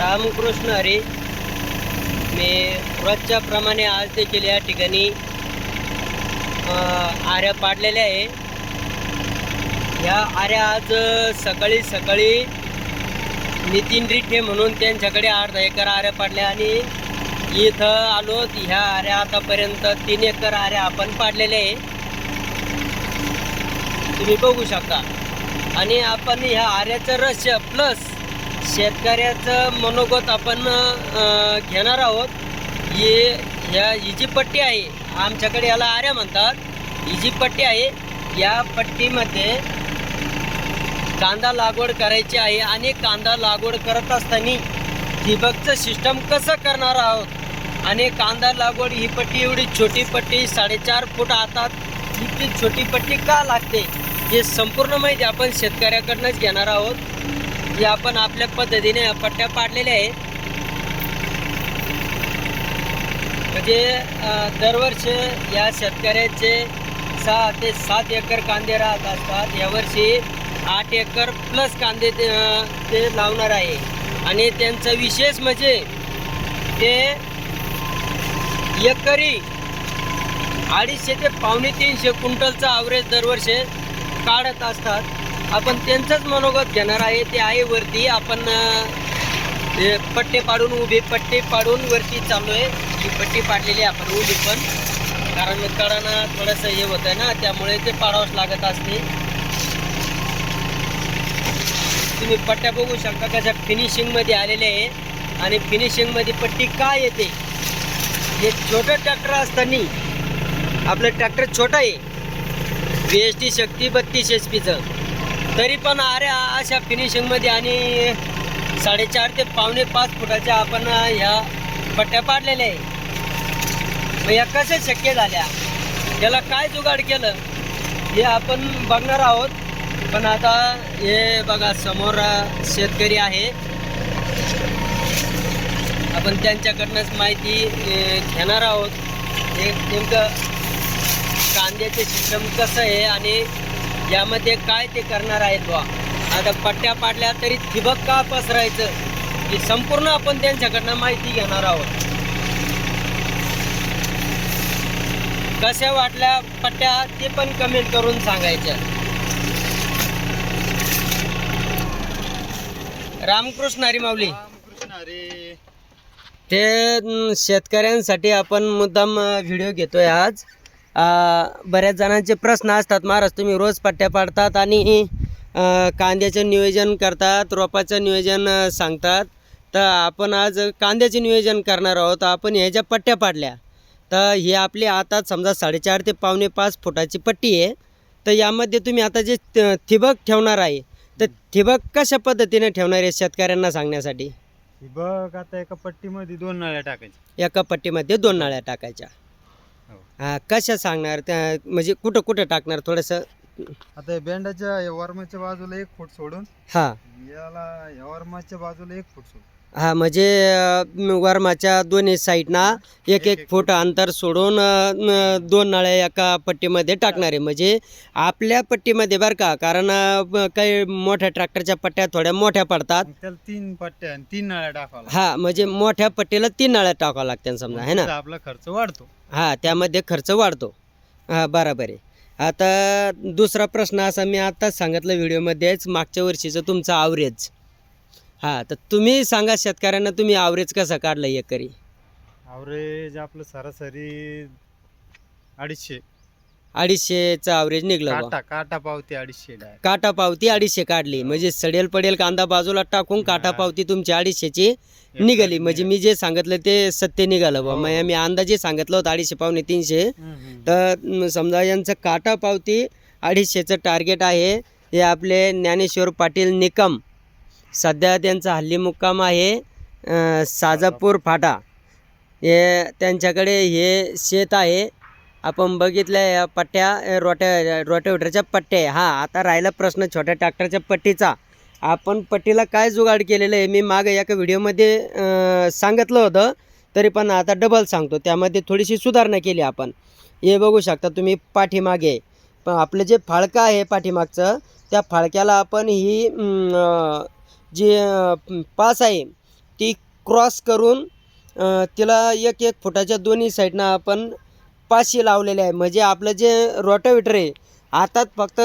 रामकृष्ण हरी. मी रोजच्या प्रमाणे आज देखील या ठिकाणी आऱ्या पाडलेल्या आहे. ह्या आऱ्या आज सकाळी सकाळी नितीन रिठे म्हणून त्यांच्याकडे अर्धा एकर आऱ्या पाडल्या आणि इथं आलो. ह्या आऱ्या आतापर्यंत तीन एकर आऱ्या आपण पाडलेल्या आहे. तुम्ही बघू शकता. आणि आपण ह्या आऱ्याचं रहस्य प्लस शेतकऱ्याचं मनोगत आपण घेणार आहोत. हे ह्या ही जी पट्टी आहे आमच्याकडे याला आऱ्या म्हणतात. ही जी पट्टी आहे या पट्टीमध्ये कांदा लागवड करायची आहे आणि कांदा लागवड करत असताना ठिबकचं सिस्टम कसं करणार आहोत? आणि कांदा लागवड ही पट्टी एवढी छोटी पट्टी साडेचार फूट हातात इतकी छोटी पट्टी का लागते? हे संपूर्ण माहिती आपण शेतकऱ्याकडनंच घेणार आहोत. जे आपण आपल्या पद्धतीने पट्ट्या पाडलेल्या आहे म्हणजे दरवर्षी या शेतकऱ्याचे सहा ते सात एकर कांदे राहत असतात. यावर्षी आठ एकर प्लस कांदे ते ते लावणार आहे. आणि त्यांचं विशेष म्हणजे ते एकरी अडीचशे ते पावणे तीनशे क्विंटलचा आवरेज दरवर्षी काढत असतात. आपण त्यांचंच मनोगत घेणार आहे. ते आहे वरती. आपण पट्टे पाडून उभे पट्टे पाडून वरती चाललो आहे ही पट्टी पाडलेली आहे आपण उभी पण. कारण कडाना थोडंसं हे होतं ना त्यामुळे ते पाडावंच लागत असते. तुम्ही पट्ट्या बघू शकता कशा फिनिशिंगमध्ये आलेले आहे. आणि फिनिशिंगमध्ये पट्टी का येते? हे छोटं ट्रॅक्टर असताना. आपलं ट्रॅक्टर छोटं आहे. बी एस टी शक्ती बत्तीस एच पीचं तरी पण अरे अशा फिनिशिंगमध्ये आणि साडेचार ते पावणे पाच फुटाच्या आपण ह्या पट्ट्या पाडलेल्या आहे. मग या कशा शक्य झाल्या? याला काय जुगाड केलं? हे आपण बघणार आहोत. पण आता हे बघा समोर शेतकरी आहे. आपण त्यांच्याकडनंच माहिती घेणार आहोत. हे नेमकं कांद्याचे सिस्टम कसं आहे आणि यामध्ये काय ते करणार आहेत बा आता पट्ट्या पाडल्या तरी ठिबक का पसरायचं? ही संपूर्ण आपण त्यांच्याकडनं माहिती घेणार आहोत. कशा वाटल्या पट्ट्या ते पण कमेंट करून सांगायच्या. रामकृष्ण हरी माऊली. ते शेतकऱ्यांसाठी आपण मुद्दाम व्हिडिओ घेतोय आज. बऱ्याच जणांचे प्रश्न असतात महाराज तुम्ही रोज पट्ट्या पाडतात आणि कांद्याचं नियोजन करतात रोपाचं नियोजन सांगतात. तर आपण आज कांद्याचे नियोजन करणार आहोत. आपण ह्याच्या पट्ट्या पाडल्या तर ही आपली आता समजा साडेचार ते पावणे पाच फुटाची पट्टी आहे. तर यामध्ये तुम्ही आता जे ठिबक ठेवणार आहे तर ठिबक कशा पद्धतीने ठेवणार आहे शेतकऱ्यांना सांगण्यासाठी? बघ आता एका पट्टीमध्ये दोन नळ्या टाकायच्या. एका पट्टीमध्ये दोन नळ्या टाकायच्या. हो. कशा सांगणार? त्या म्हणजे कुठं कुठं टाकणार थोडंसं? आता या बेंडाच्या या वर्माच्या बाजूला एक फूट सोडून हा. याला या वर्माच्या बाजूला एक फूट सोडून. हा म्हणजे अं, वर्माच्या दोन्ही साईडना एक एक फूट अंतर सोडून अं, दोन नळ्या एका पट्टीमध्ये टाकणार आहे. म्हणजे आपल्या पट्टीमध्ये बरं का कारण अं, काही मोठ्या ट्रॅक्टरच्या पट्ट्या थोड्या मोठ्या पडतात. मग त्याला तीन पट्ट्या आणि तीन नळ्या टाकावं हा म्हणजे मोठ्या पट्टीला तीन नळ्या टाकावं लागतात समजा है ना. आपला खर्च वाढतो. हां त्यामध्ये खर्च वाढतो. हां बराबर आहे. आता दुसरा प्रश्न असा मी आत्ताच सांगितलं व्हिडिओमध्येच मागच्या वर्षीचं तुमचं आवरेज हां तर तुम्ही सांगा शेतकऱ्यांना तुम्ही आवरेज कसं काढलं एकरी? आवरेज आपलं सरासरी अडीचशे. अडीचशेचं आवरेज निघलं. काटा काटा पावती अडीचशे काटा पावती अडीचशे काढली. म्हणजे सडेल पडेल कांदा बाजूला टाकून काटा हा. पावती तुमची अडीचशेची निघाली. म्हणजे मी जे सांगितलं ते सत्य निघालं बुवा हो. मग मी अंदाजे सांगितलं होतं अडीचशे पावणे तीनशे. तर म, समजा यांचं काटा पावती अडीचशेचं टार्गेट आहे. हे आपले ज्ञानेश्वर पाटील निकम. सध्या त्यांचा हल्ली मुक्काम आहे अं, साजापूर फाटा. हे त्यांच्याकडे हे शेत आहे. आपण बघितल्या या पट्ट्या रोट्या रोट्यावटरच्या पट्ट्या आहे हां आता राहिला प्रश्न छोट्या ट्रॅक्टरच्या पट्टीचा. आपण पट्टीला काय जुगाड केलेलं आहे मी मागे एका व्हिडिओमध्ये सांगितलं होतं तरी पण आता डबल सांगतो. त्यामध्ये थोडीशी सुधारणा केली आपण. हे बघू शकता तुम्ही पाठीमागे. पण आपलं जे फाळकं आहे पाठीमागचं त्या फाळक्याला आपण ही जी पास आहे ती क्रॉस करून तिला एक एक फुटाच्या दोन्ही साईडनं आपण पाचशे लावलेले आहे. म्हणजे आपलं जे रोटावेटर आहे आता फक्त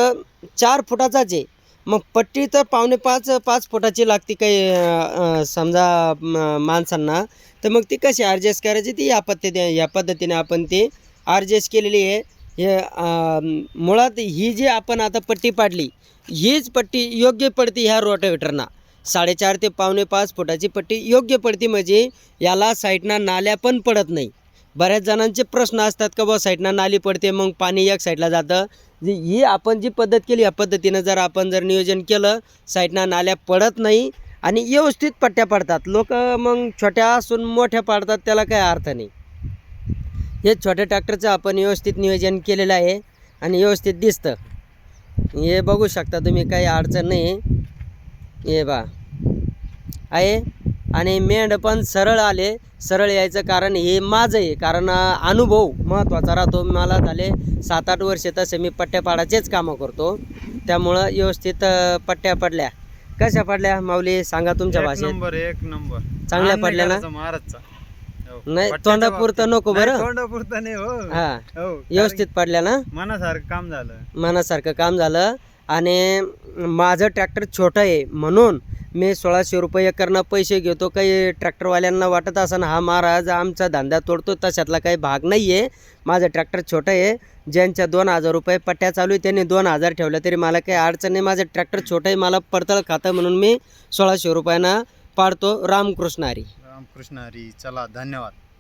चार फुटाचाच आहे. मग पट्टी तर पावणे पाच पाच फुटाची लागते काही समजा माणसांना. तर मग ती कशी ॲडजस्ट करायची? ती या पद्धती या पद्धतीने आपण ती ॲडजस्ट केलेली आहे. हे मुळात ही जी आपण आता पट्टी पाडली हीच पट्टी योग्य पडते ह्या रोटावेटरना. साडेचार ते पावणे पाच फुटाची पट्टी योग्य पडते म्हणजे याला साईडना नाल्या पण पडत नाही. बऱ्याच जणांचे प्रश्न असतात का बा साईडनं नाली पडते मग पाणी एक साईडला जातं. जी ही आपण जी पद्धत केली या पद्धतीनं जर आपण जर नियोजन केलं साईडनं नाल्या पडत नाही आणि व्यवस्थित पट्ट्या पडतात. लोक मग छोट्या असून मोठ्या पाडतात त्याला काही अर्थ नाही. हे छोट्या ट्रॅक्टरचं आपण व्यवस्थित नियोजन केलेलं आहे आणि व्यवस्थित दिसतं. हे बघू शकता तुम्ही काही अडचण नाही. हे बा आहे? आणि मेंढ पण सरळ आले. सरळ यायचं कारण हे माझं आहे. कारण अनुभव महत्त्वाचा राहतो. मला झाले सात आठ वर्षे तसे मी पट्ट्यापाडाचेच कामं करतो. त्यामुळं व्यवस्थित पट्ट्या पडल्या. कशा पडल्या? माऊली सांगा तुमच्या भाषेत. नंबर एक नंबर. चांगल्या पडल्या ना? महाराजचा. नाही तोंडापुरतं नको बरं. तोंडापुरतं नाही हो. हा. हो व्यवस्थित पडल्या ना मनासारखं काम झालं. मनासारखं काम झालं. आणि माझं ट्रॅक्टर छोटं आहे म्हणून मी सोळाशे रुपये एकरनं पैसे घेतो. काही ट्रॅक्टरवाल्यांना वाटत असं हा महाराज आमचा धंदा तोडतो तशातला काही भाग नाही आहे माझं ट्रॅक्टर छोटं आहे. ज्यांच्या दोन हजार रुपये पट्ट्या चालू आहे त्यांनी दोन हजार ठेवलं तरी मला काही अडचण नाही. माझं ट्रॅक्टर छोटं आहे मला पडतळ खातं म्हणून मी सोळाशे रुपयानं पाडतो. रामकृष्ण हरी. रामकृष्ण हरी चला धन्यवाद.